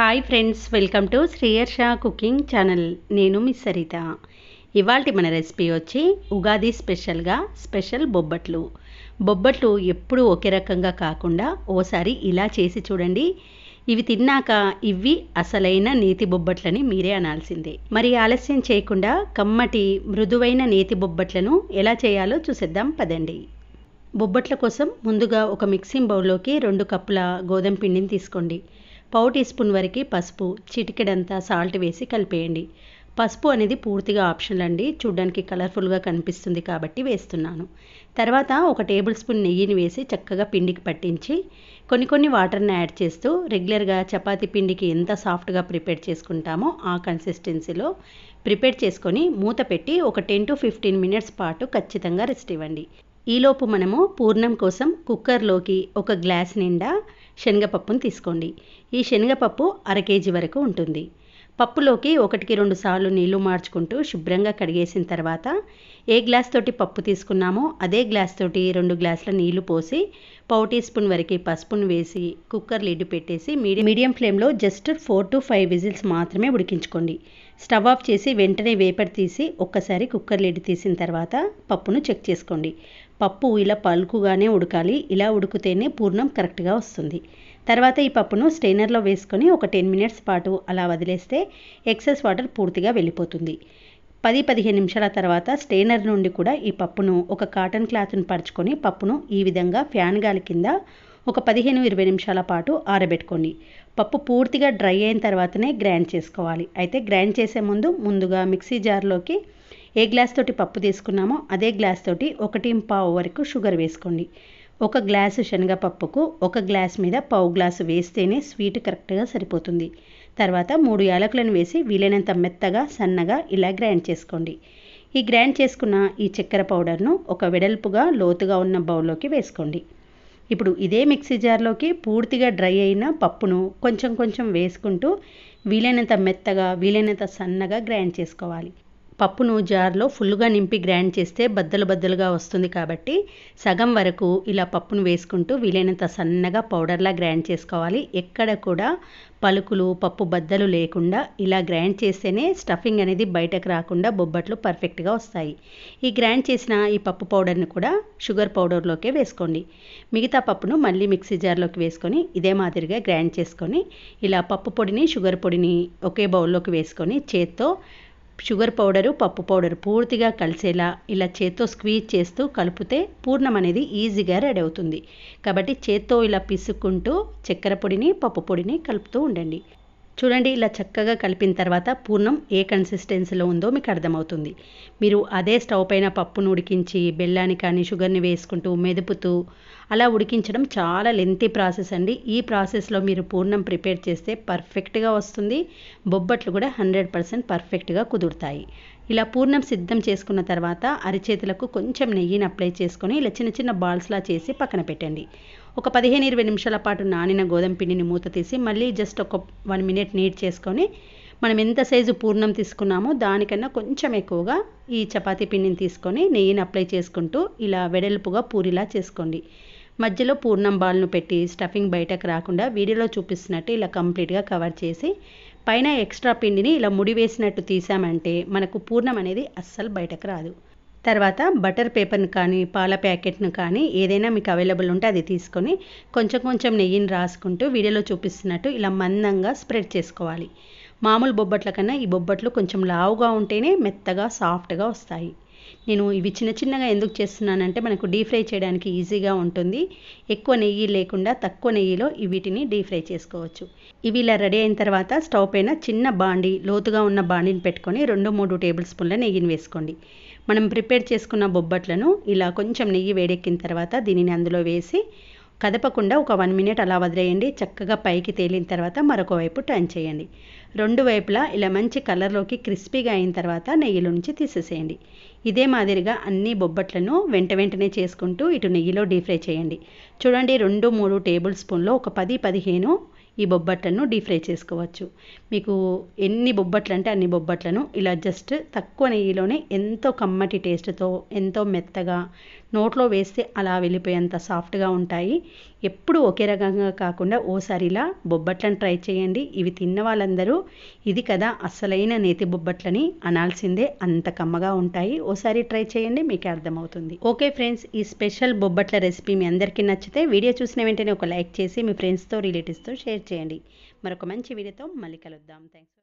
Hi friends welcome to Sriyarsha cooking channel నేను miss Saritha. ఇవాళ మన రెసిపీ వచ్చి ఉగాది స్పెషల్గా స్పెషల్ బొబ్బట్లు. బొబ్బట్లు ఎప్పుడూ ఒకే రకంగా కాకుండా ఓసారి ఇలా చేసి చూడండి. ఇవి తిన్నాక ఇవి అసలైన నేతి బొబ్బట్లని మీరే అనాల్సిందే. మరి ఆలస్యం చేయకుండా కమ్మటి మృదువైన నేతి బొబ్బట్లను ఎలా చేయాలో చూసేద్దాం పదండి. బొబ్బట్ల కోసం ముందుగా ఒక మిక్సింగ్ బౌల్లోకి రెండు కప్పుల గోధుమ పిండిని తీసుకోండి. పావు టీ స్పూన్ వరకు పసుపు చిటికెడంతా సాల్ట్ వేసి కలిపేయండి. పసుపు అనేది పూర్తిగా ఆప్షనల్ అండి. చూడ్డానికి కలర్ఫుల్గా కనిపిస్తుంది కాబట్టి వేస్తున్నాను. తర్వాత ఒక టేబుల్ స్పూన్ నెయ్యిని వేసి చక్కగా పిండికి పట్టించి కొన్ని కొన్ని వాటర్ని యాడ్ చేస్తూ రెగ్యులర్గా చపాతి పిండికి ఎంత సాఫ్ట్గా ప్రిపేర్ చేసుకుంటామో ఆ కన్సిస్టెన్సీలో ప్రిపేర్ చేసుకొని మూత పెట్టి ఒక టెన్ టు ఫిఫ్టీన్ మినిట్స్ పాటు ఖచ్చితంగా రెస్ట్ ఇవ్వండి. ఈలోపు మనము పూర్ణం కోసం కుక్కర్లోకి ఒక గ్లాస్ నిండా శనగపప్పును తీసుకోండి. ఈ శనగపప్పు అర కేజీ వరకు ఉంటుంది. పప్పులోకి ఒకటికి రెండు సార్లు నీళ్ళు మార్చుకుంటూ శుభ్రంగా కడిగేసిన తర్వాత ఏ గ్లాస్ తోటి పప్పు తీసుకున్నామో అదే గ్లాస్ తోటి రెండు గ్లాసుల నీళ్ళు పోసి పావు టీ స్పూన్ వరకు పసుపును వేసి కుక్కర్ లిడ్ పెట్టేసి మీడియం మీడియం ఫ్లేమ్లో just four to five whistles మాత్రమే ఉడికించుకోండి. స్టవ్ ఆఫ్ చేసి వెంటనే వేపర్ తీసి ఒక్కసారి కుక్కర్ లిడ్ తీసిన తర్వాత పప్పును చెక్ చేసుకోండి. పప్పు ఇలా పలుకుగానే ఉడకాలి. ఇలా ఉడికితేనే పూర్ణం కరెక్ట్గా వస్తుంది. తర్వాత ఈ పప్పును స్టెయినర్లో వేసుకొని ఒక టెన్ మినిట్స్ పాటు అలా వదిలేస్తే ఎక్సెస్ వాటర్ పూర్తిగా వెళ్ళిపోతుంది. పది పదిహేను నిమిషాల తర్వాత స్టెయినర్ నుండి కూడా ఈ పప్పును ఒక కాటన్ క్లాత్ను పరుచుకొని పప్పును ఈ విధంగా ఫ్యాన్ గాలి కింద ఒక పదిహేను ఇరవై నిమిషాల పాటు ఆరబెట్టుకోండి. పప్పు పూర్తిగా డ్రై అయిన తర్వాతనే గ్రైండ్ చేసుకోవాలి. అయితే గ్రైండ్ చేసే ముందు ముందుగా మిక్సీ జార్లోకి ఏ గ్లాస్ తోటి పప్పు తీసుకున్నామో అదే గ్లాస్ తోటి ఒకటి పావు వరకు షుగర్ వేసుకోండి. ఒక గ్లాసు శనగపప్పుకు ఒక గ్లాస్ మీద పావు గ్లాసు వేస్తేనే స్వీట్ కరెక్ట్గా సరిపోతుంది. తర్వాత మూడు యాలకులను వేసి వీలైనంత మెత్తగా సన్నగా ఇలా గ్రైండ్ చేసుకోండి. ఈ గ్రైండ్ చేసుకున్న ఈ చక్కెర పౌడర్ను ఒక వెడల్పుగా లోతుగా ఉన్న బౌల్లోకి వేసుకోండి. ఇప్పుడు ఇదే మిక్సీ జార్లోకి పూర్తిగా డ్రై అయిన పప్పును కొంచెం కొంచెం వేసుకుంటూ వీలైనంత మెత్తగా వీలైనంత సన్నగా గ్రైండ్ చేసుకోవాలి. పప్పును జార్లో ఫుల్గా నింపి గ్రైండ్ చేస్తే బద్దలు బద్దలుగా వస్తుంది కాబట్టి సగం వరకు ఇలా పప్పును వేసుకుంటూ వీలైనంత సన్నగా పౌడర్లా గ్రైండ్ చేసుకోవాలి. ఎక్కడ కూడా పలుకులు పప్పు బద్దలు లేకుండా ఇలా గ్రైండ్ చేస్తేనే స్టఫింగ్ అనేది బయటకు రాకుండా బొబ్బట్లు పర్ఫెక్ట్గా వస్తాయి. ఈ గ్రైండ్ చేసిన ఈ పప్పు పౌడర్ని కూడా షుగర్ పౌడర్లోకే వేసుకోండి. మిగతా పప్పును మళ్ళీ మిక్సీ జార్లోకి వేసుకొని ఇదే మాదిరిగా గ్రైండ్ చేసుకొని ఇలా పప్పు పొడిని షుగర్ పొడిని ఒకే బౌల్లోకి వేసుకొని చేత్తో షుగర్ పౌడరు పప్పు పౌడర్ పూర్తిగా కలిసేలా ఇలా చేత్తో స్క్వీజ్ చేస్తూ కలిపితే పూర్ణం అనేది ఈజీగా రెడీ అవుతుంది. కాబట్టి చేత్తో ఇలా పిసుక్కుంటూ చక్కెర పొడిని పప్పు పొడిని కలుపుతూ ఉండండి. చూడండి ఇలా చక్కగా కలిపిన తర్వాత పూర్ణం ఏ కన్సిస్టెన్సీలో ఉందో మీకు అర్థమవుతుంది. మీరు అదే స్టవ్ పైన పప్పును ఉడికించి బెల్లాన్ని కానీ షుగర్ని వేసుకుంటూ మెదుపుతూ అలా ఉడికించడం చాలా లెంతీ ప్రాసెస్ అండి. ఈ ప్రాసెస్లో మీరు పూర్ణం ప్రిపేర్ చేస్తే పర్ఫెక్ట్గా వస్తుంది. బొబ్బట్లు కూడా హండ్రెడ్ పర్సెంట్ పర్ఫెక్ట్గా కుదురుతాయి. ఇలా పూర్ణం సిద్ధం చేసుకున్న తర్వాత అరిచేతులకు కొంచెం నెయ్యిని అప్లై చేసుకొని ఇలా చిన్న చిన్న బాల్స్లా చేసి పక్కన పెట్టండి. ఒక పదిహేను ఇరవై నిమిషాల పాటు నానిన గోధుమ పిండిని మూత తీసి మళ్ళీ జస్ట్ ఒక వన్ మినిట్ నీట్ చేసుకొని మనం ఎంత సైజు పూర్ణం తీసుకున్నామో దానికన్నా కొంచెం ఎక్కువగా ఈ చపాతీ పిండిని తీసుకొని నెయ్యిని అప్లై చేసుకుంటూ ఇలా వెడల్పుగా పూరిలా చేసుకోండి. మధ్యలో పూర్ణం బాల్ను పెట్టి స్టఫింగ్ బయటకు రాకుండా వీడియోలో చూపిస్తున్నట్టు ఇలా కంప్లీట్గా కవర్ చేసి పైన ఎక్స్ట్రా పిండిని ఇలా ముడి వేసినట్టు తీసామంటే మనకు పూర్ణం అనేది అస్సలు బయటకు రాదు. తర్వాత బటర్ పేపర్ని కానీ పాల ప్యాకెట్ను కానీ ఏదైనా మీకు అవైలబుల్ ఉంటే అది తీసుకొని కొంచెం కొంచెం నెయ్యిని రాసుకుంటూ వీడియోలో చూపిస్తున్నట్టు ఇలా మందంగా స్ప్రెడ్ చేసుకోవాలి. మామూలు బొబ్బట్ల కన్నా ఈ బొబ్బట్లు కొంచెం లావుగా ఉంటేనే మెత్తగా సాఫ్ట్గా వస్తాయి. నేను ఇవి చిన్న చిన్నగా ఎందుకు చేస్తున్నానంటే మనకు డీప్ ఫ్రై చేయడానికి ఈజీగా ఉంటుంది. ఎక్కువ నెయ్యి లేకుండా తక్కువ నెయ్యిలో వీటిని డీప్ ఫ్రై చేసుకోవచ్చు. ఇవి ఇలా రెడీ అయిన తర్వాత స్టవ్ పైన చిన్న బాండి లోతుగా ఉన్న బాండిని పెట్టుకొని రెండు మూడు టేబుల్ స్పూన్ల నెయ్యిని వేసుకోండి. మనం ప్రిపేర్ చేసుకున్న బొబ్బట్లను ఇలా కొంచెం నెయ్యి వేడెక్కిన తర్వాత దీనిని అందులో వేసి కదపకుండా ఒక వన్ మినిట్ అలా వదిలేయండి. చక్కగా పైకి తేలిన తర్వాత మరొక వైపు టర్న్ చేయండి. రెండు వైపులా ఇలా మంచి కలర్లోకి క్రిస్పీగా అయిన తర్వాత నెయ్యిలో నుంచి తీసేసేయండి. ఇదే మాదిరిగా అన్ని బొబ్బట్లను వెంట వెంటనే చేసుకుంటూ ఇటు నెయ్యిలో డీప్ ఫ్రై చేయండి. చూడండి రెండు మూడు టేబుల్ స్పూన్లో ఒక పది పదిహేను ఈ బొబ్బట్లను డీప్ ఫ్రై చేసుకోవచ్చు. మీకు ఎన్ని బొబ్బట్లు అంటే అన్ని బొబ్బట్లను ఇలా జస్ట్ తక్కువ నెయ్యిలోనే ఎంతో కమ్మటి టేస్ట్తో ఎంతో మెత్తగా నోట్లో వేస్తే అలా వెళ్ళిపోయేంత సాఫ్ట్గా ఉంటాయి. ఎప్పుడు ఒకే రకంగా కాకుండా ఓసారి ఇలా బొబ్బట్లను ట్రై చేయండి. ఇవి తిన్న వాళ్ళందరూ ఇది కదా అసలైన నేతి బొబ్బట్లని అనాల్సిందే అంత కమ్మగా ఉంటాయి. ఓసారి ట్రై చేయండి మీకు అర్థమవుతుంది. ఓకే ఫ్రెండ్స్ ఈ స్పెషల్ బొబ్బట్ల రెసిపీ మీ అందరికీ నచ్చితే వీడియో చూసిన వెంటనే ఒక లైక్ చేసి మీ ఫ్రెండ్స్తో రిలేటివ్స్తో షేర్ చేయండి. మరొక మంచి వీడియోతో మళ్ళీ కలుద్దాం. థ్యాంక్స్